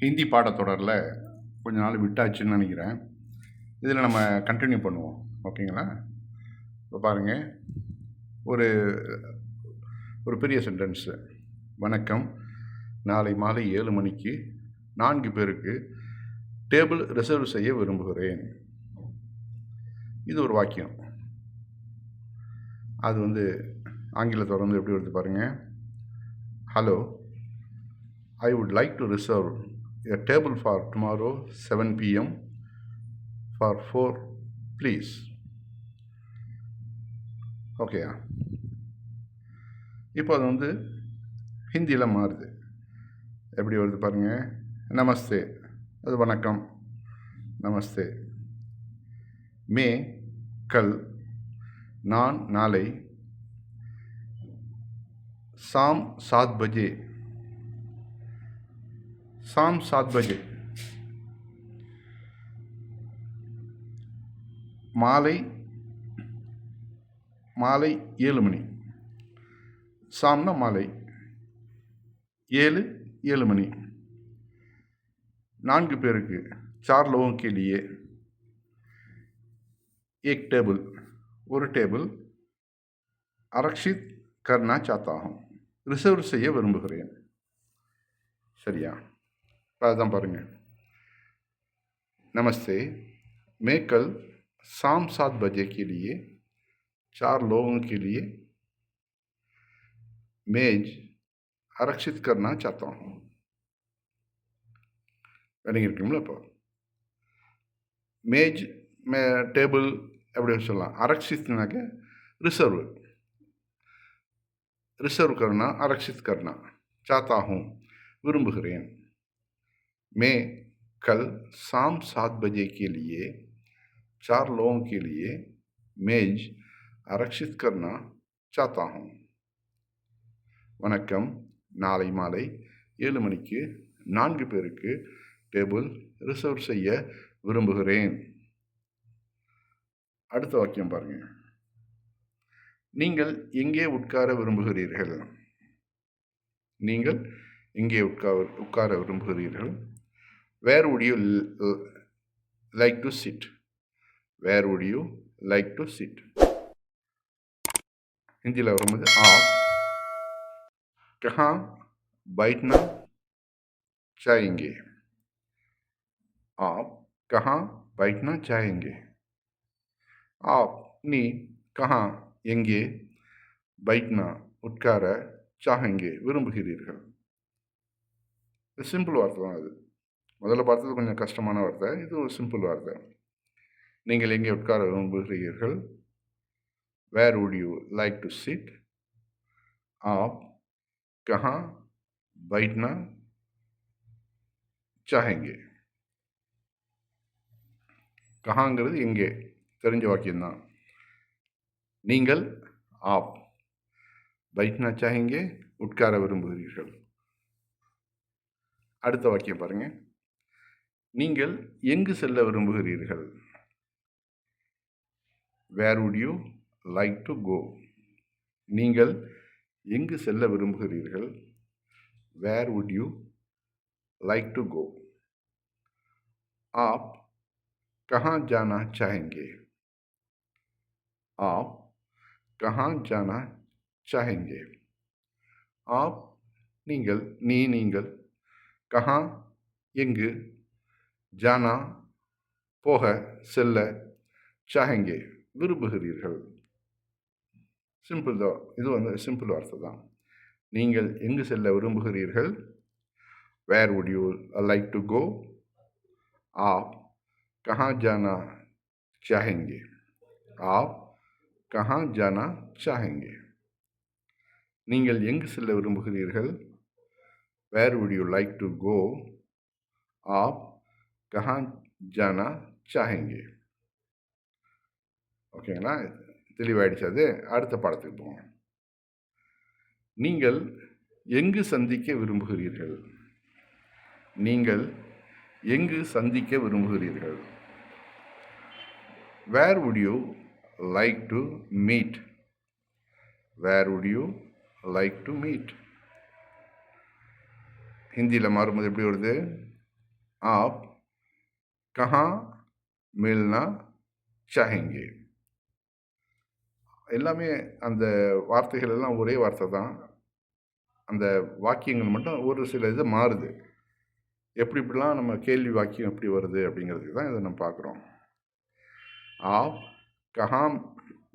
ஹிந்தி பாடத்தொடரில் கொஞ்ச நாள் விட்டாச்சுன்னு நினைக்கிறேன். இதில் நம்ம கண்டினியூ பண்ணுவோம். ஓகேங்களா? இப்போ பாருங்கள் ஒரு ஒரு பெரிய சென்டென்ஸு வணக்கம். நாளை மாலை ஏழு மணிக்கு நான்கு பேருக்கு டேபிள் ரிசர்வ் செய்ய விரும்புகிறேன். இது ஒரு வாக்கியம். அது வந்து ஆங்கிலத்தில் வந்து எப்படி வருது பாருங்கள் hello I would like to reserve a table for tomorrow 7 p.m. for 4 please. ஓகேயா இப்போ அது வந்து ஹிந்தியில் மாறுது. எப்படி வருது பாருங்கள் நமஸ்தே. அது வணக்கம். நமஸ்தே. மே கல். நான் நாளை சாம் சாத் பஜே. शाम सात बजे மாலை மாலை ஏழு மணி சாம்னா மாலை ஏழு ஏழு மணி நான்கு பேருக்கு சார் लोगों के लिए एक टेबल ஒரு டேபிள் அரக்ஷித் கர்னா சாத்தா ஹூம் ரிசர்வ் செய்ய விரும்புகிறேன் சரியா அதுதான் பாருங்கள் नमस्ते मैं कल शाम सात बजे के लिए चार लोगों के लिए मेज आरक्षित करना चाहता हूँ வேணுங்க இருக்குங்களா இப்போ மேஜ் மே டேபிள் அப்படின்னு சொல்லலாம் அரக்ஷித்னாக்க reserve reserve Karnaugh அரக்ஷித் Karnaugh Sattha who விரும்புகிறேன் मैं कल शाम सात बजे के लिए चार लोगों के लिए मेज आरक्षित करना चाहता हूँ வணக்கம் நாளை மாலை ஏழு மணிக்கு நான்கு பேருக்கு டேபிள் ரிசர்வ் செய்ய விரும்புகிறேன் அடுத்த வாக்கியம் பாருங்கள் நீங்கள் எங்கே உட்கார விரும்புகிறீர்கள் நீங்கள் எங்கே உட்கார உட்கார விரும்புகிறீர்கள் where would you like to sit where would you like to sit ஹிந்தியில் வரும்போது आप कहाँ बैठना चाहेंगे आप कहाँ बैठना चाहेंगे आप நீ कहाँ எங்கே பைட்னா உட்கார சாகங்கே விரும்புகிறீர்கள் சிம்பிள் வார்த்தை தான் அது முதல்ல பார்த்தது கொஞ்சம் கஷ்டமான வார்த்தை. இது ஒரு சிம்பிள் வார்த்தை. நீங்கள் எங்கே உட்கார விரும்புகிறீர்கள்? Where would you like to sit app கஹா பைட்னா சாஹெங்கே கஹாங்கிறது எங்கே தெரிஞ்ச வாக்கியம்தான் நீங்கள் ஆப் பைட்னா சாஹெங்கே உட்கார விரும்புகிறீர்கள் அடுத்த வாக்கியம் பாருங்கள் நீங்கள் எங்கு செல்ல விரும்புகிறீர்கள் where would you like to go நீங்கள் எங்கு செல்ல விரும்புகிறீர்கள் where would you like to go आप कहाँ जाना चाहेंगे आप कहाँ जाना चाहेंगे आप நீங்கள் நீ நீங்கள் கஹா எங்கு ஜானா போக செல்ல சாகங்கே விரும்புகிறீர்கள். சிம்பிள் தான் இது வந்து சிம்பிள் வார்த்தை தான். நீங்கள் எங்கு செல்ல விரும்புகிறீர்கள்? Where would you like to go app கஹா ஜானா சாஹெங்கே. ஆப் கஹா ஜானா சாஹெங்கே. நீங்கள் எங்கு செல்ல விரும்புகிறீர்கள்? Where would you like to go app कहाँ ஜானா चाहेंगे? ஓகேங்களா தெளிவாயிடுச்சு அது அடுத்த பாடத்துக்கு போவோம். நீங்கள் எங்கு சந்திக்க விரும்புகிறீர்கள்? நீங்கள் எங்கு சந்திக்க விரும்புகிறீர்கள்? Where would you like to meet where would you like to meet ஹிந்தியில் மாறும்போது எப்படி வருது? ஆப் कहाँ मिलना चाहेंगे எல்லாமே அந்த வார்த்தைகள் எல்லாம் ஒரே வார்த்தை தான் அந்த வாக்கியங்கள் மட்டும் ஒரு சில இது மாறுது எப்படி இப்படிலாம் நம்ம கேள்வி வாக்கியம் எப்படி வருது அப்படிங்கிறதுக்கு தான் இதை நம்ம பார்க்குறோம் ஆப் கஹாம்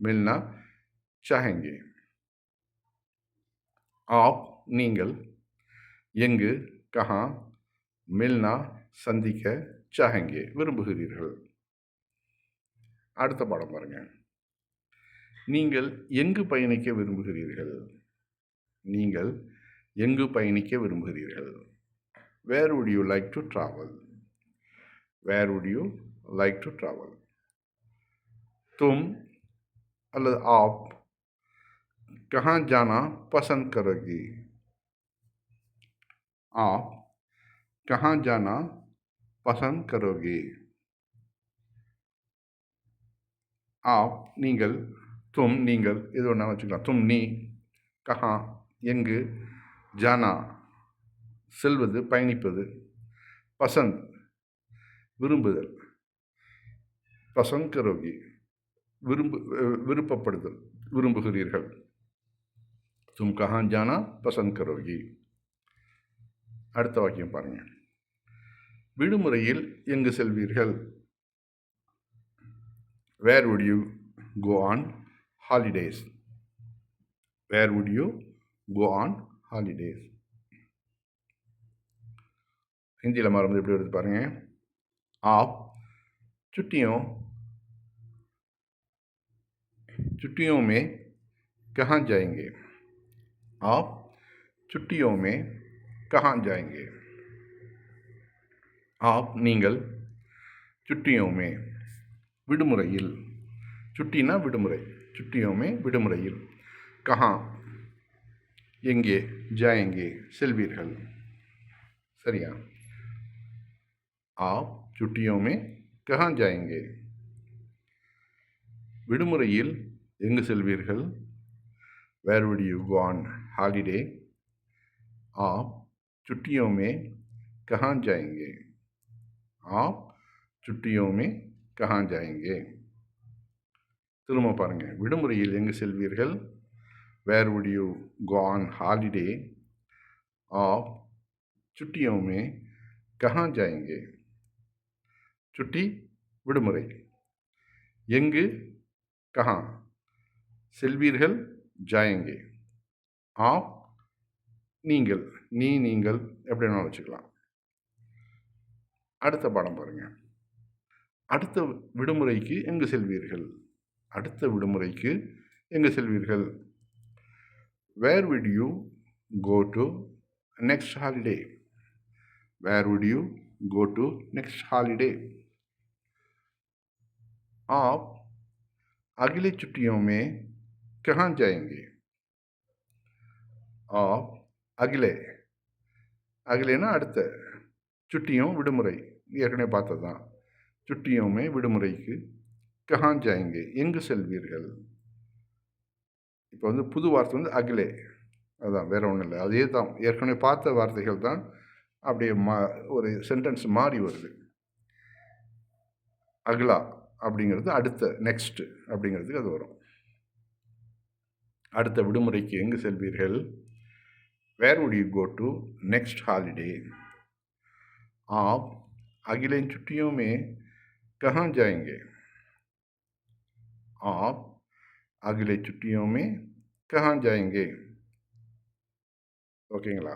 மில்னா சாஹெங்கே ஆப் நீங்கள் எங்கு கஹா மில்னா சந்திக்க சாஹெங்கே விரும்புகிறீர்கள் அடுத்த பாடம் பாருங்கள் நீங்கள் எங்கு பயணிக்க விரும்புகிறீர்கள் நீங்கள் எங்கு பயணிக்க விரும்புகிறீர்கள் where would you like to travel where would you like to travel தும் அல்லது ஆப் कहाँ जाना पसंद करोगी आप कहाँ जाना पसंद करोगे ஆப் நீங்கள் தும் நீங்கள் இது ஒன்றா வச்சுக்கலாம் தும் நீ கஹா எங்கு ஜானா செல்வது பயணிப்பது பசந்த் விரும்புதல் பசந்த் கரோகி விரும்பு விருப்பப்படுதல் விரும்புகிறீர்கள் தும் கஹா ஜானா பசந்த் கரோகி அடுத்த வாக்கியம் பாருங்கள் விடுமுறையில் எங்கு செல்வீர்கள் where would you go on holidays. Where would you go on holidays? Hindi மறந்து எப்படி வருது பாருங்க आप छुट्टियों छुट्टियों में कहाँ जाएंगे आप छुट्टियों में कहाँ जाएंगे आप நீங்கள் छुट्टियों में விடுமுறையில் சுட்டினா விடுமுறை சுட்டியோமே விடுமுறையில் கஹா எங்கே ஜாயங்கே செல்வீர்கள் சரியா ஆப் சுட்டியோமே கஹா ஜாயங்கே விடுமுறையில் எங்கு செல்வீர்கள் where would you go on holiday आप छुट्टियों में कहाँ जाएंगे आप छुट्टियों में कहाँ जाएंगे திரும்ப பாருங்கள் விடுமுறையில் எங்கு செல்வீர்கள் where would you go on holiday app छुट्टियों में कहाँ जाएंगे சுட்டி விடுமுறை எங்கு கஹா செல்வீர்கள் ஜாயங்கே ஆப் நீங்கள் நீ நீங்கள் எப்படி வேணாலும் வச்சுக்கலாம் அடுத்த பாடம் பாருங்கள் அடுத்த விடுமுறைக்கு எங்கு செல்வீர்கள் அடுத்த விடுமுறைக்கு எங்கே செல்வீர்கள் where would you go to next holiday where would you go to next holiday आप अगली छुट्टियों में कहाँ जाएंगे आप அகிலே அகிலேனா அடுத்த சுட்டியும் விடுமுறை ஏற்கனவே பார்த்தது தான் சுட்டியுமே விடுமுறைக்கு கஹான் ஜாயங்கே எங்கு செல்வீர்கள்? இப்போ வந்து புது வார்த்தை வந்து அகிலே. அதுதான் வேறு ஒன்றும் இல்லை. அதே தான். ஏற்கனவே பார்த்த வார்த்தைகள் தான் அப்படியே மா ஒரு சென்டென்ஸ் மாறி வருது. அகிலா அப்படிங்கிறது அடுத்த நெக்ஸ்ட்டு அப்படிங்கிறதுக்கு அது வரும். அடுத்த விடுமுறைக்கு எங்கு செல்வீர்கள்? Where would you go to next holiday आप अगले छुट्टियों में कहाँ जाएंगे आप अगले छुट्टियों में कहाँ जाएंगे ஓகேங்களா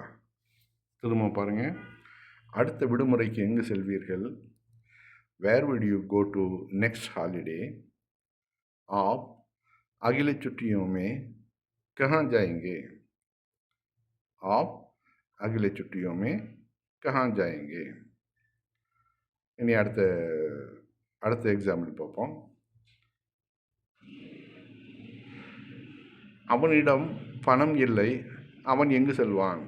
திரும்ப பாருங்கள் அடுத்த விடுமுறைக்கு எங்கு செல்வீர்கள் where would you go to next holiday आप अगले छुट्टियों में कहाँ जाएंगे आप अगले छुट्टियों में कहाँ जाएंगे இனி அடுத்த அடுத்த எக்ஸாம்பிள் பார்ப்போம். அவனிடம் பணம் இல்லை அவன் எங்கு செல்வான்?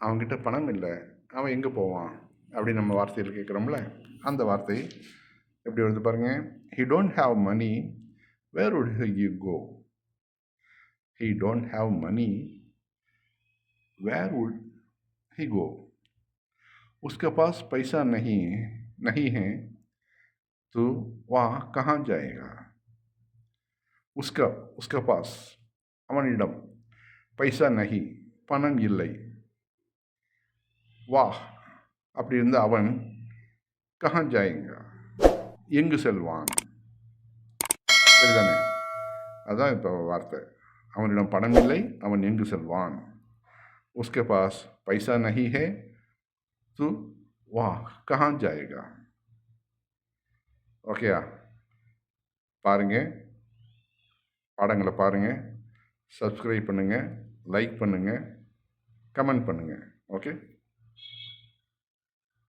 அவன்கிட்ட பணம் இல்லை அவன் எங்கே போவான்? அப்படின்னு நம்ம வார்த்தையில் கேட்குறோம்ல அந்த வார்த்தை எப்படி வருது பாருங்கள் he don't have money where would you go he don't have money where would he go उसके पास पैसा नहीं नहीं है तो वह कहाँ जाएगा उसका उसके पास அவனிடம் பைசா நஹி பணம் இல்லை வா அப்படி இருந்த அவன் கஹா ஜாயங்க எங்கு செல்வான் சரிதானே அதான் இப்போ வார்த்தை அவனிடம் பணம் இல்லை அவன் எங்கு செல்வான் उसके पास पैसा नहीं है तो वह कहाँ जाएगा ஓகேயா பாருங்க பாடங்களை பாருங்கள் சப்ஸ்கிரைப் பண்ணுங்கள் லைக் பண்ணுங்கள் கமெண்ட் பண்ணுங்கள் ஓகே